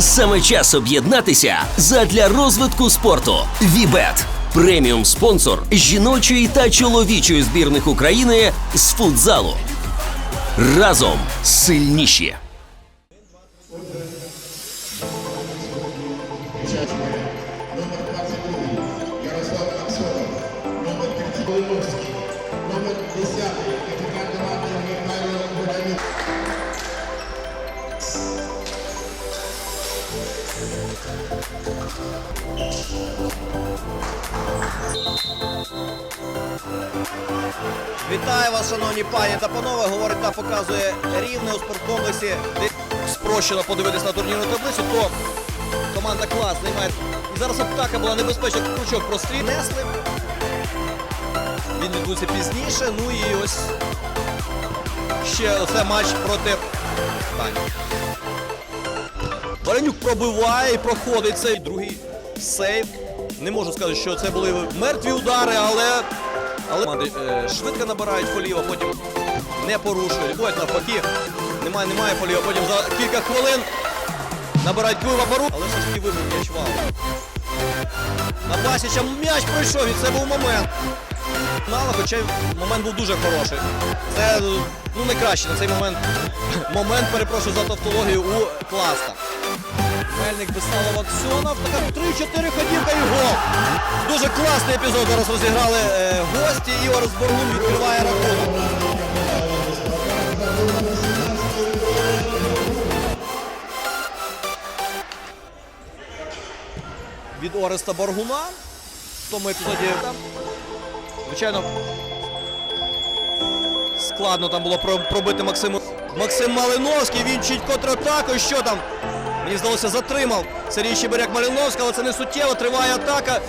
Саме час об'єднатися задля розвитку спорту. Вібет преміум спонсор жіночої та чоловічої збірних України з футзалу. Разом сильніші. Ярослав Аксьонов, номер 30 Линовський, номер 10 Вітаю вас, шановні пані та панове. Говорить та показує рівне у спорткомплексі. Спрощено подивитись на турнірну таблицю, то команда клас займає. І зараз атака була небезпечна. Крючок простріл. Несли. Він відбудеться пізніше. Ну і ось ще оце матч проти Тані. Баранюк пробиває і проходить цей другий сейв. Не можу сказати, що це були мертві удари, але, але е, швидко набирають фолів, а потім не порушують. Ходять навпаки. Немає, немає фолів, а потім за кілька хвилин набирають вплив обору. Але все ж таки вибив м'яч вал. На Басіча м'яч пройшов і це був момент. Мало, хоча момент був дуже хороший. Це ну, найкращий на цей момент. Момент, перепрошую за тавтологію, у Класта. Мельник Бесалов Аксьонов. Така 3-4 ходівка і гол. Дуже класний епізод зараз розіграли е, гості. Ігор з Боргун відкриває рахунок. Від Ореста Боргуна. В тому епізоді звичайно, складно там було пробити Максиму. Максим Малиновський, він чить контратаку. Що там? Мені здалося, затримав Сергій Щеберяк Малиновський, але це не суттєво. Триває атака.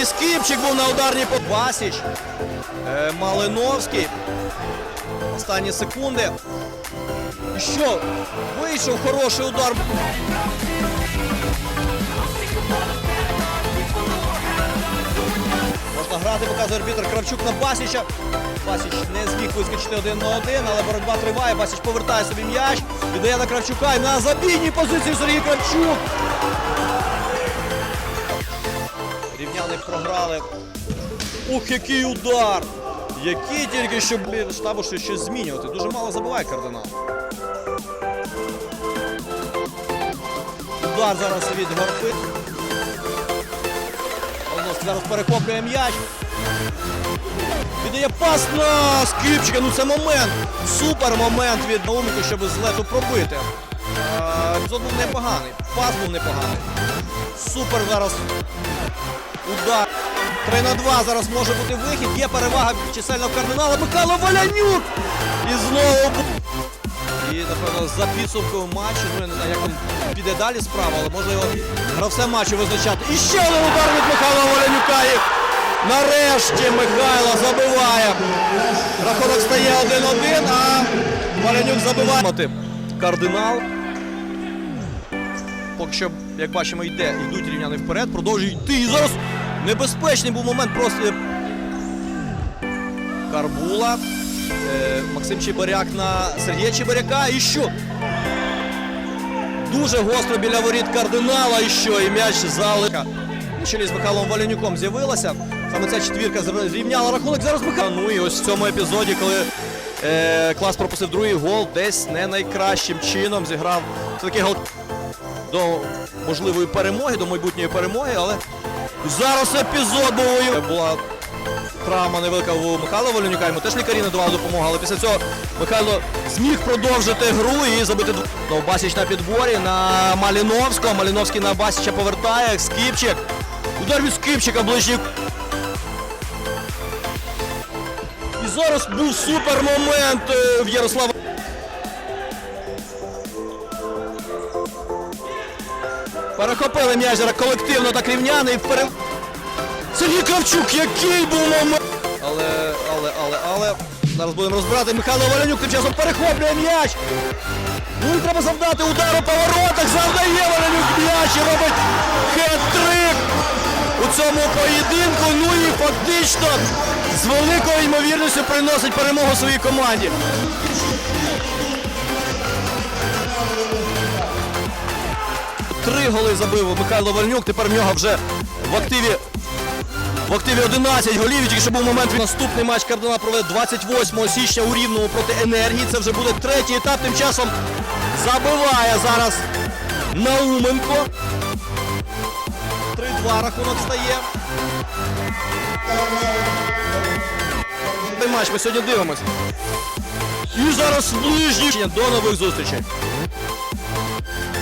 І Скіпчик був на ударній по Басіч. Е, Малиновський. Останні секунди. І що? Вийшов хороший удар. Можна грати, показує арбітр Кравчук на Басіча. Басіч не зміг вискочити один на один, але боротьба триває. Басіч повертає собі м'яч, віддає на Кравчука і на забійній позиції Сергій Кравчук. Рівняни програли. Ух, який удар! Який тільки що блін, штабу що щось змінювати. Дуже мало забуває кардинал. Удар зараз від Горпи. Зараз перехоплює м'яч. Віддає пас на Скрипчика. Ну це момент. Супер момент від Науміка, щоб з лету пробити. Епізод був непоганий. Пас був непоганий. Супер зараз. Удар. 3 на 2 зараз може бути вихід. Є перевага чисельного кардинала. Михайло Валянюк! І знову. І, напевно, за підсумком матчу, ну я не знаю, як там піде далі справа, але може його гравцем матчу визначати. І ще один удар від Михайла Валянюка. І нарешті Михайло забиває. Рахунок стає 1-1, а Валянюк забиває. Кардинал. Поки що, як бачимо, йде, йдуть рівняни вперед, продовжують йти. І зараз небезпечний був момент просто. Карбула. Е, Максим Чебаряк на Сергія Чебаряка. І що? Дуже гостро біля воріт кардинала. І що? І м'яч залика. На чолі з Михайлом Валянюком з'явилася. Саме ця четвірка зрівняла рахунок. Зараз Михайло. Ну і ось в цьому епізоді, коли е, клас пропустив другий гол, десь не найкращим чином зіграв такий гол до можливої перемоги, до майбутньої перемоги, але зараз епізод був. Була травма невелика у Михайла Волянюка, йому теж лікарі надавали допомогу, але після цього Михайло зміг продовжити гру і забити дв- Ну, Басіч на підборі на Маліновського. Маліновський на Басіча повертає. Скіпчик. Удар від Скіпчика ближній. І зараз був супер момент е, в Ярослава. Перехопили м'яч зараз колективно так рівняний. Пере... Сергій Кравчук, який був момент! Але, але, але, але. Зараз будемо розбирати. Михайло Валянюк тим часом перехоплює м'яч. Ну треба завдати удару по воротах. Завдає Валянюк м'яч і робить хет-трик у цьому поєдинку. Ну і фактично з великою ймовірністю приносить перемогу своїй команді. Три голи забив Михайло Вальнюк. Тепер в нього вже в активі в активі 11 голів. Тільки що був момент. Наступний матч Кардинал проведе 28 січня у Рівному проти енергії. Це вже буде третій етап. Тим часом забиває зараз Науменко. 3-2 рахунок стає. Цей матч ми сьогодні дивимось. І зараз ближній. До нових зустрічей.